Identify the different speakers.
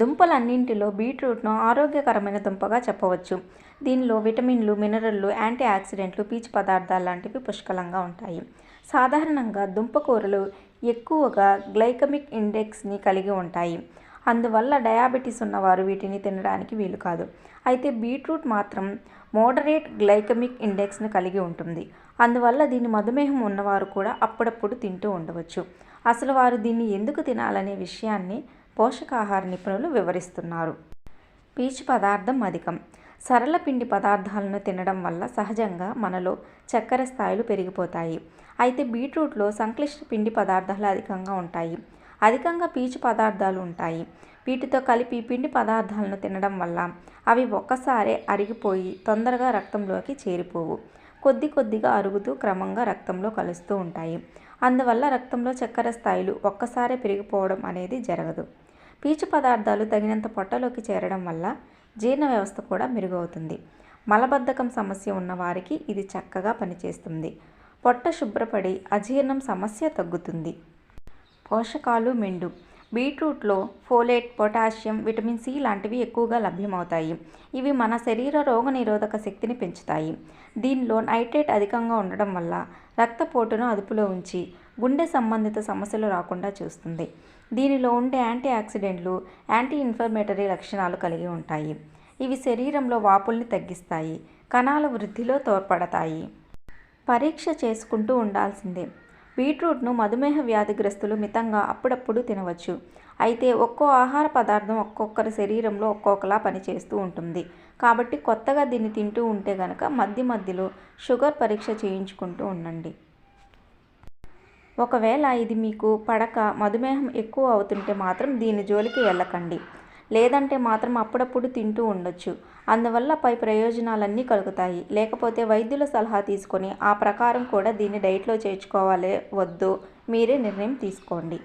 Speaker 1: దుంపలన్నింటిలో బీట్రూట్ను ఆరోగ్యకరమైన దుంపగా చెప్పవచ్చు. దీనిలో విటమిన్లు మినరల్లు యాంటీ ఆక్సిడెంట్లు పీచు పదార్థాలు లాంటివి పుష్కలంగా ఉంటాయి. సాధారణంగా దుంపకూరలు ఎక్కువగా గ్లైకమిక్ ఇండెక్స్ని కలిగి ఉంటాయి. అందువల్ల డయాబెటీస్ ఉన్నవారు వీటిని తినడానికి వీలు కాదు. అయితే బీట్రూట్ మాత్రం మోడరేట్ గ్లైకమిక్ ఇండెక్స్ను కలిగి ఉంటుంది. అందువల్ల దీన్ని మధుమేహం ఉన్నవారు కూడా అప్పుడప్పుడు తింటూ ఉండవచ్చు. అసలు వారు దీన్ని ఎందుకు తినాలనే విషయాన్ని పోషకాహార నిపుణులు వివరిస్తున్నారు. పీచు పదార్థం అధికం. సరళ పిండి పదార్థాలను తినడం వల్ల సహజంగా మనలో చక్కెర స్థాయిలు పెరిగిపోతాయి. అయితే బీట్రూట్లో సంక్లిష్ట పిండి పదార్థాలు అధికంగా ఉంటాయి. అధికంగా పీచు పదార్థాలు ఉంటాయి. వీటితో కలిపి పిండి పదార్థాలను తినడం వల్ల అవి ఒక్కసారే అరిగిపోయి తొందరగా రక్తంలోకి చేరిపోవు. కొద్ది కొద్దిగా అరుగుతూ క్రమంగా రక్తంలో కలుస్తూ ఉంటాయి. అందువల్ల రక్తంలో చక్కెర స్థాయిలు ఒక్కసారే పెరిగిపోవడం అనేది జరగదు. పీచు పదార్థాలు తగినంత పొట్టలోకి చేరడం వల్ల జీర్ణ వ్యవస్థ కూడా మెరుగవుతుంది. మలబద్ధకం సమస్య ఉన్న వారికి ఇది చక్కగా పనిచేస్తుంది. పొట్ట శుభ్రపడి అజీర్ణం సమస్య తగ్గుతుంది. పోషకాలు మెండు. బీట్రూట్లో ఫోలేట్ పొటాషియం విటమిన్ సి లాంటివి ఎక్కువగా లభ్యమవుతాయి. ఇవి మన శరీర రోగనిరోధక శక్తిని పెంచుతాయి. దీనిలో నైట్రేట్ అధికంగా ఉండడం వల్ల రక్తపోటును అదుపులో ఉంచి గుండె సంబంధిత సమస్యలు రాకుండా చూస్తుంది. దీనిలో ఉండే యాంటీ ఆక్సిడెంట్లు యాంటీ ఇన్ఫర్మేటరీ లక్షణాలు కలిగి ఉంటాయి. ఇవి శరీరంలో వాపుల్ని తగ్గిస్తాయి కణాల వృద్ధిలో తోడ్పడతాయి. పరీక్ష చేసుకుంటూ ఉండాల్సిందే. బీట్రూట్ను మధుమేహ వ్యాధిగ్రస్తులు మితంగా అప్పుడప్పుడు తినవచ్చు. అయితే ఒక్కో ఆహార పదార్థం ఒక్కొక్కరి శరీరంలో ఒక్కొక్కలా పనిచేస్తూ ఉంటుంది. కాబట్టి కొత్తగా దీన్ని తింటూ ఉంటే గనక మధ్య మధ్యలో షుగర్ పరీక్ష చేయించుకుంటూ ఉండండి. ఒకవేళ ఇది మీకు పడక మధుమేహం ఎక్కువ అవుతుంటే మాత్రం దీని జోలికి వెళ్ళకండి. లేదంటే మాత్రం అప్పుడప్పుడు తింటూ ఉండొచ్చు. అందువల్ల పై ప్రయోజనాలన్నీ కలుగుతాయి. లేకపోతే వైద్యుల సలహా తీసుకొని ఆ ప్రకారం కూడా దీన్ని డైట్లో చేర్చుకోవాలే వద్దు. మీరే నిర్ణయం తీసుకోండి.